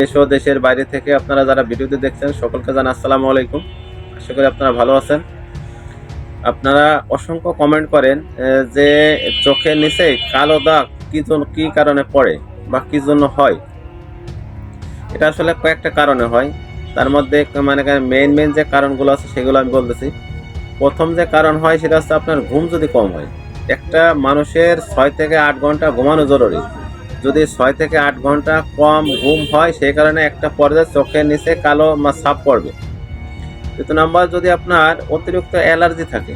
দেশ ও দেশের বাইরে থেকে আপনারা যারা ভিডিওতে দেখছেন, সকলকে জানা আসসালামু আলাইকুম। আশা করি আপনারা ভালো আছেন। আপনারা অসংখ্য কমেন্ট করেন যে চোখের নিচে কালো দাগ কি জন্য কি কারণে পড়ে বা কি জন্য হয়? এটা আসলে কয়েকটা কারণে হয়। তার মধ্যে মানে মেন মেন যে কারণগুলো আছে, সেগুলো আমি বলতেছি। প্রথম যে কারণ হয়, সেটা হচ্ছে আপনার ঘুম যদি কম হয়। একটা মানুষের ছয় থেকে আট ঘণ্টা ঘুমানো জরুরি। যদি ছয় থেকে আট ঘণ্টা কম ঘুম হয়, সেই কারণে একটা পর্যায়ে চোখের নিচে কালো ছাপ পড়বে। দ্বিতীয় নাম্বার, যদি আপনার অতিরিক্ত অ্যালার্জি থাকে,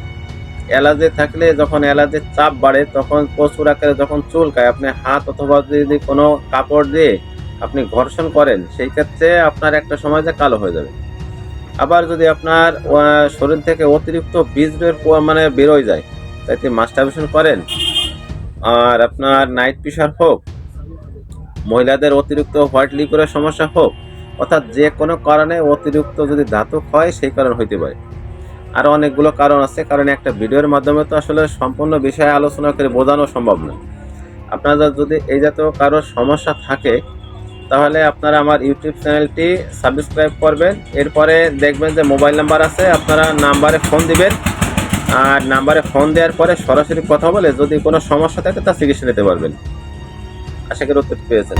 অ্যালার্জি থাকলে যখন অ্যালার্জির চাপ বাড়ে, তখন প্রচুর আকারে যখন চুলকায় আপনি হাত অথবা যদি কোনো কাপড় দিয়ে আপনি ঘর্ষণ করেন, সেই ক্ষেত্রে আপনার একটা সময় যে কালো হয়ে যাবে। আবার যদি আপনার শরীর থেকে অতিরিক্ত বীজ মানে বেরোয় যায় তাইতে মাস্টারবেশন করেন। আর আপনার নাইট প্রেশার হোক মহিলাদের অতিরিক্ত হোয়াইট লিকুরের সমস্যা হোক, অর্থাৎ যে কোনো কারণে অতিরিক্ত যদি ধাতু হয়, সেই কারণ হইতে পারে। আরও অনেকগুলো কারণ আছে, কারণ একটা ভিডিওর মাধ্যমে তো আসলে সম্পূর্ণ বিষয়ে আলোচনা করে বোঝানো সম্ভব না। আপনাদের যদি এই জাতীয় কারোর সমস্যা থাকে, তাহলে আপনারা আমার ইউটিউব চ্যানেলটি সাবস্ক্রাইব করবেন। এরপরে দেখবেন যে মোবাইল নাম্বার আছে, আপনারা নাম্বারে ফোন দিবেন। আর নাম্বারে ফোন দেওয়ার পরে সরাসরি কথা বলে যদি কোনো সমস্যা থাকে, তা চিকিৎসা নিতে পারবেন। আশা করি উত্তর পেয়েছেন।